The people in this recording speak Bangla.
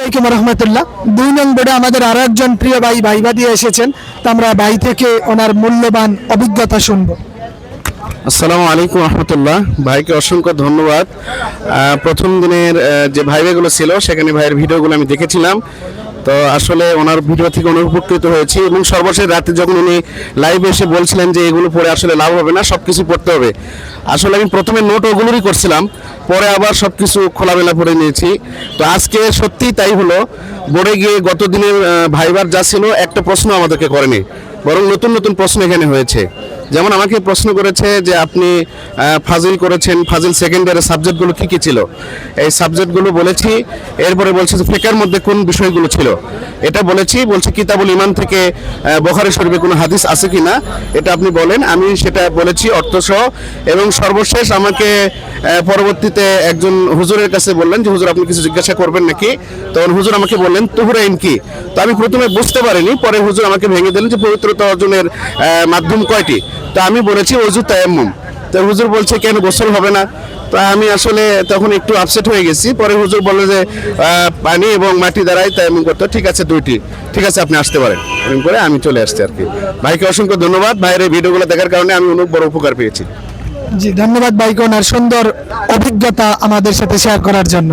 আসসালামাইকুম রহমতুল্লাহ। দুই নং বোর্ডে আমাদের আরও একজন প্রিয় ভাই ভাইবা দিয়ে এসেছেন। তো আমরা ভাই থেকে ওনার মূল্যবান অভিজ্ঞতা শুনব। আসসালামু আলাইকুম রহমতুল্লাহ। ভাইকে অসংখ্য ধন্যবাদ। প্রথম দিনের যে ভাইবেগুলো ছিল, সেখানে ভাইয়ের ভিডিওগুলো আমি দেখেছিলাম। তো আসলে ওনার ভিডিও থেকে অনেক উপকৃত হয়েছি এবং সর্বশেষ রাতে যখন উনি লাইভে এসে বলছিলেন যে এগুলো পড়ে আসলে লাভ হবে না সব কিছু পড়তে হবে। আসলে আমি প্রথমে নোট ওগুলোরই করছিলাম, পরে আবার সব কিছু খোলামেলা পড়ে নিয়েছি। তো আজকে সত্যিই তাই হলো বোর্ডে গিয়ে গত দিনের ভাইবার যা ছিল, একটা প্রশ্ন আমাদেরকে করেনি, বরং নতুন নতুন প্রশ্ন এখানে হয়েছে। যেমন আমাকে প্রশ্ন করেছে যে আপনি ফাজিল করেছেন, ফাজিল সেকেন্ড ইয়ারের সাবজেক্টগুলো কী কী ছিল? এই সাবজেক্টগুলো বলেছি, এরপরে বলছে যে ফেকার মধ্যে কোন বিষয়গুলো ছিল? এটা বলেছি, বলছে কিতাবুল ইমান থেকে বোখারি শরীফে কোনো হাদিস আছে কি না এটা আপনি বলেন, আমি সেটা বলেছি অর্থসহ এবং সর্বশেষ আমাকে পরবর্তীতে একজন হুজুরের কাছে বললেন যে, হুজুর, আপনি কিছু জিজ্ঞাসা করবেন নাকি? তখন হুজুর আমাকে বললেন তুহুরাইন কি? তো আমি প্রথমে বুঝতে পারিনি, পরে হুজুর আমাকে ভেঙে দিলেন যে পবিত্রতা অর্জনের মাধ্যম কয়টি? তো আমি বলেছি অজু তায়াম্মুম। তো হুজুর বলছে, কেন গোসল হবে না? তো আমি আসলে তখন একটু আপসেট হয়ে গেছি। পরে হুজুর বলল যে পানি এবং মাটি দ্বারাই তায়াম্মুম করতে ঠিক আছে, দুইটি। ঠিক আছে, আপনি আসতে পারেন। এরকম করে আমি চলে আসছি আর কি। ভাইকে অসংখ্য ধন্যবাদ। ভাইয়ের এই ভিডিওগুলো দেখার কারণে আমি অনেক বড় উপকার পেয়েছি। জি, ধন্যবাদ ভাইকে ওনার সুন্দর অভিজ্ঞতা আমাদের সাথে শেয়ার করার জন্য।